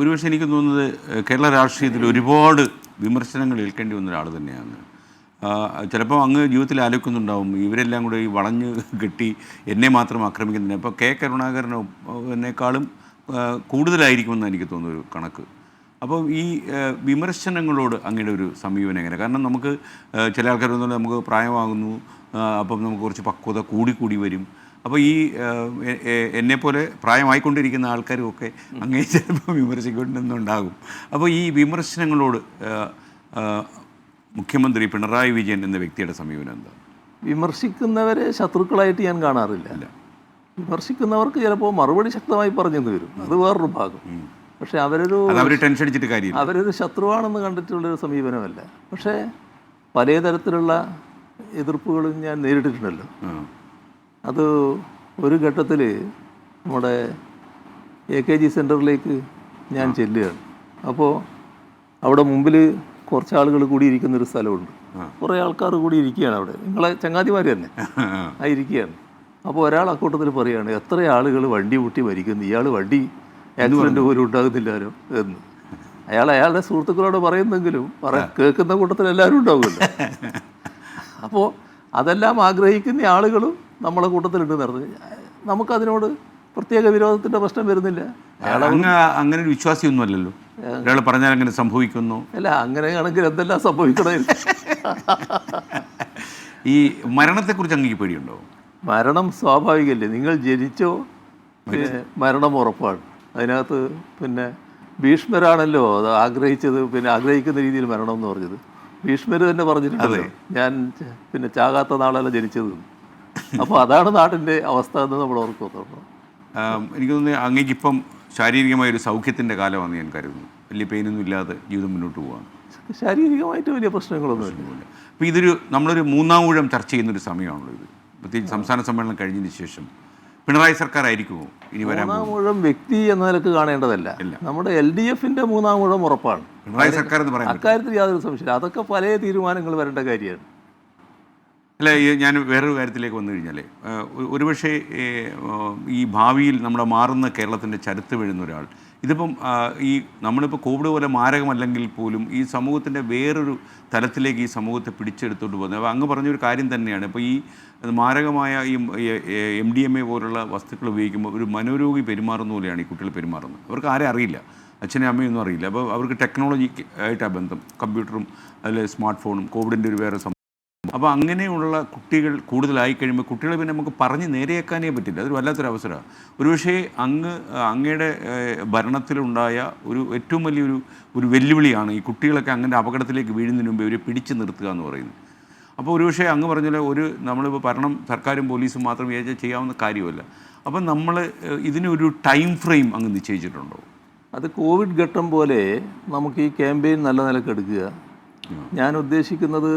ഒരുപക്ഷെ എനിക്ക് തോന്നുന്നത് കേരള രാഷ്ട്രീയത്തിൽ ഒരുപാട് വിമർശനങ്ങൾ ഏൽക്കേണ്ടി വന്ന ഒരാൾ തന്നെയാണ്. ചിലപ്പോൾ അങ്ങ് ജീവിതത്തിൽ ആലോചിക്കുന്നുണ്ടാവും ഇവരെല്ലാം കൂടെ ഈ വളഞ്ഞ് കെട്ടി എന്നെ മാത്രം ആക്രമിക്കുന്നില്ല അപ്പോൾ കെ കരുണാകരനോ എന്നെക്കാളും എന്ന് കൂടുതലായിരിക്കുമെന്ന് എനിക്ക് തോന്നുന്ന ഒരു കണക്ക്. അപ്പോൾ ഈ വിമർശനങ്ങളോട് അങ്ങയുടെ ഒരു സമീപനം എങ്ങനെ? കാരണം നമുക്ക് ചില ആൾക്കാർ നമുക്ക് പ്രായമാകുന്നു അപ്പം നമുക്ക് കുറച്ച് പക്വത കൂടി കൂടി വരും. അപ്പോൾ ഈ എന്നെപ്പോലെ പ്രായമായിക്കൊണ്ടിരിക്കുന്ന ആൾക്കാരും ഒക്കെ അങ്ങേ ചിലപ്പോൾ വിമർശിക്കൊണ്ടെന്നുണ്ടാകും അപ്പോൾ ഈ വിമർശനങ്ങളോട് മുഖ്യമന്ത്രി പിണറായി വിജയൻ എന്ന വ്യക്തിയുടെ സമീപനം എന്താ? വിമർശിക്കുന്നവരെ ശത്രുക്കളായിട്ട് ഞാൻ കാണാറില്ല. വിമർശിക്കുന്നവർക്ക് ചിലപ്പോൾ മറുപടി ശക്തമായി പറഞ്ഞെന്ന് വരും. അത് വേറൊരു ഭാഗം. പക്ഷേ അവരൊരു ടെൻഷൻ അടിച്ചിട്ട് കാര്യം അവരൊരു ശത്രുവാണെന്ന് കണ്ടിട്ടുള്ളൊരു സമീപനമല്ല. പക്ഷേ പല തരത്തിലുള്ള എതിർപ്പുകളും ഞാൻ നേരിട്ടിട്ടുണ്ടല്ലോ. അത് ഒരു ഘട്ടത്തിൽ നമ്മുടെ എ കെ ജി സെന്ററിലേക്ക് ഞാൻ ചെല്ലുകയാണ്. അപ്പോൾ അവിടെ മുമ്പിൽ കുറച്ച് ആളുകൾ കൂടി ഇരിക്കുന്നൊരു സ്ഥലമുണ്ട് കുറേ ആൾക്കാർ കൂടി ഇരിക്കുകയാണ് അവിടെ. നിങ്ങളെ ചങ്ങാതിമാർ തന്നെ ആ. ഇരിക്കുകയാണ് അപ്പോൾ ഒരാൾ അക്കൂട്ടത്തിൽ പറയുകയാണ് എത്ര ആളുകൾ വണ്ടി പൊട്ടി മരിക്കുന്നു? ഇയാൾ വണ്ടി ആക്സിഡന്റ് പോലും ഉണ്ടാകുന്നില്ലാരോ എന്ന്. അയാൾ അയാളുടെ സുഹൃത്തുക്കളോട് പറയുന്നെങ്കിലും പറ കേൾക്കുന്ന കൂട്ടത്തിൽ എല്ലാവരും ഉണ്ടാവുമല്ലോ. അപ്പോൾ അതെല്ലാം ആഗ്രഹിക്കുന്ന ആളുകളും നമ്മളെ കൂട്ടത്തിലുണ്ട് നടന്നത് നമുക്കതിനോട് പ്രത്യേക വിരോധത്തിന്റെ പ്രശ്നം വരുന്നില്ല. അങ്ങ് അങ്ങനെ ഒരു വിശ്വാസിയൊന്നും അല്ലല്ലോ ഒരാൾ പറഞ്ഞാൽ അങ്ങനെ സംഭവിക്കുന്നു. അല്ല അങ്ങനെയാണെങ്കിൽ എന്തെല്ലാം സംഭവിക്കണേ? ഈ മരണത്തെക്കുറിച്ച് അങ്ങേക്ക് പേടിയുണ്ടോ? മരണം സ്വാഭാവികമല്ലേ നിങ്ങൾ ജനിച്ചോ മരണം ഉറപ്പാണ്. അതിനകത്ത് പിന്നെ ഭീഷ്മരാണല്ലോ അത് ആഗ്രഹിച്ചത് പിന്നെ ആഗ്രഹിക്കുന്ന രീതിയിൽ മരണം എന്ന് പറഞ്ഞത്. ഭീഷ്മർ തന്നെ പറഞ്ഞിട്ടുണ്ട് ഞാൻ പിന്നെ ചാകാത്ത നാളല്ല ജനിച്ചത്. അപ്പോൾ അതാണ് നാടിന്റെ അവസ്ഥ എന്ന് നമ്മൾ ഓർക്കുന്നുള്ളൂ ആം, എനിക്ക് തോന്നുന്നു അങ്ങേക്ക് ഇപ്പം ശാരീരികമായ ഒരു സൗഖ്യത്തിന്റെ കാലമാണ് ഞാൻ കരുതുന്നു. വലിയ പെയിനൊന്നും ഇല്ലാതെ ജീവിതം മുന്നോട്ട് പോവാണ് ശാരീരികമായിട്ട് വലിയ പ്രശ്നങ്ങളൊന്നുമില്ല. അപ്പോൾ ഇതൊരു നമ്മളൊരു മൂന്നാം ഊഴം ചർച്ച ചെയ്യുന്നൊരു സമയമാണല്ലോ ഇത്. പ്രത്യേകിച്ച് സംസ്ഥാന സമ്മേളനം കഴിഞ്ഞതിന് ശേഷം പിണറായി സർക്കാർ ആയിരിക്കുമോ ഇനി വരാൻ മൂന്നാം ഊഴം വ്യക്തി എന്ന നിലയ്ക്ക് കാണേണ്ടതല്ല. നമ്മുടെ എൽ ഡി എഫിന്റെ മൂന്നാം ഊഴം ഉറപ്പാണ്. പിണറായി സർക്കാർ എന്ന് പറയുന്നത്. അക്കാര്യത്തിൽ യാതൊരു സംശയമില്ല അതൊക്കെ പല തീരുമാനങ്ങൾ വരേണ്ട കാര്യമാണ്. അല്ല ഞാൻ വേറൊരു കാര്യത്തിലേക്ക് വന്നു കഴിഞ്ഞാൽ ഒരുപക്ഷെ ഈ ഭാവിയിൽ നമ്മുടെ മാറുന്ന കേരളത്തിന്റെ ചരുത്ത് വീഴുന്ന ഒരാൾ ഇതിപ്പം ഈ നമ്മളിപ്പോൾ കോവിഡ് പോലെ മാരകമല്ലെങ്കിൽ പോലും ഈ സമൂഹത്തിന്റെ വേറൊരു തലത്തിലേക്ക് ഈ സമൂഹത്തെ പിടിച്ചെടുത്തോണ്ട് പോകുന്നത്. അപ്പോൾ അങ്ങ് പറഞ്ഞൊരു കാര്യം തന്നെയാണ്. ഇപ്പോൾ ഈ മാരകമായ ഈ എം ഡി എം എ പോലുള്ള വസ്തുക്കൾ ഉപയോഗിക്കുമ്പോൾ ഒരു മനോരോഗി പെരുമാറുന്ന പോലെയാണ് ഈ കുട്ടികൾ പെരുമാറുന്നത്. അവർക്ക് ആരെ അറിയില്ല. അച്ഛനും അമ്മയൊന്നും അറിയില്ല. അപ്പോൾ അവർക്ക് ടെക്നോളജി ആയിട്ടാണ് ബന്ധം. കമ്പ്യൂട്ടറും അതിൽ സ്മാർട്ട് ഫോണും കോവിഡിന്റെ ഒരു വേറെ അപ്പോൾ അങ്ങനെയുള്ള കുട്ടികൾ കൂടുതലായി കഴിയുമ്പോൾ കുട്ടികളെ പിന്നെ നമുക്ക് പറഞ്ഞ് നേരെയാക്കാനേ പറ്റില്ല. അതൊരു വല്ലാത്തൊരു അവസരമാണ്. ഒരുപക്ഷേ അങ്ങ് അങ്ങയുടെ ഭരണത്തിലുണ്ടായ ഒരു ഏറ്റവും വലിയൊരു ഒരു വെല്ലുവിളിയാണ് ഈ കുട്ടികളൊക്കെ അങ്ങനെ അപകടത്തിലേക്ക് വീഴുന്നതിന് മുമ്പ് ഇവരെ പിടിച്ചു നിർത്തുക എന്ന് പറയുന്നത്. അപ്പോൾ ഒരുപക്ഷേ അങ്ങ് പറഞ്ഞാൽ ഒരു നമ്മളിപ്പോൾ ഭരണം സർക്കാരും പോലീസും മാത്രം വിചാരിച്ചാൽ ചെയ്യാവുന്ന കാര്യമല്ല. അപ്പം നമ്മൾ ഇതിനൊരു ടൈം ഫ്രെയിം അങ്ങ് നിശ്ചയിച്ചിട്ടുണ്ടോ? അത് കോവിഡ് ഘട്ടം പോലെ നമുക്ക് ഈ ക്യാമ്പയിൻ നല്ല നിലയ്ക്ക് എടുക്കുക. ഞാൻ ഉദ്ദേശിക്കുന്നത്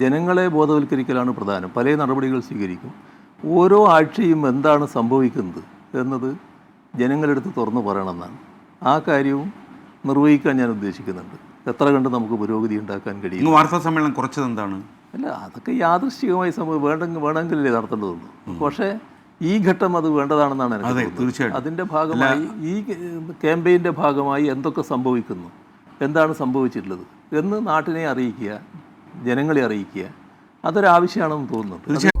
ജനങ്ങളെ ബോധവൽക്കരിക്കലാണ് പ്രധാനം. പല നടപടികൾ സ്വീകരിക്കും. ഓരോ ആഴ്ചയും എന്താണ് സംഭവിക്കുന്നത് എന്നത് ജനങ്ങളെടുത്ത് തുറന്നു പറയണമെന്നാണ്. ആ കാര്യവും നിർവഹിക്കാൻ ഞാൻ ഉദ്ദേശിക്കുന്നുണ്ട്. എത്ര കണ്ട് നമുക്ക് പുരോഗതി ഉണ്ടാക്കാൻ കഴിയും? വാർത്താ സമ്മേളനം കുറച്ചത് എന്താണ്? അല്ല അതൊക്കെ യാദൃശ്ചികമായി സംഭവം വേണ്ടെങ്കിൽ വേണമെങ്കിലല്ലേ നടത്തേണ്ടതുള്ളൂ പക്ഷേ ഈ ഘട്ടം അത് വേണ്ടതാണെന്നാണ് എനിക്ക് അതിന്റെ ഭാഗമായി ഈ ക്യാമ്പയിന്റെ ഭാഗമായി എന്തൊക്കെ സംഭവിക്കുന്നു? എന്താണ് സംഭവിച്ചിട്ടുള്ളത് എന്ന് നാട്ടിനെ അറിയിക്കുക ജനങ്ങളെ അറിയിക്കുക അതൊരാവശ്യമാണെന്ന് തോന്നുന്നുണ്ട്.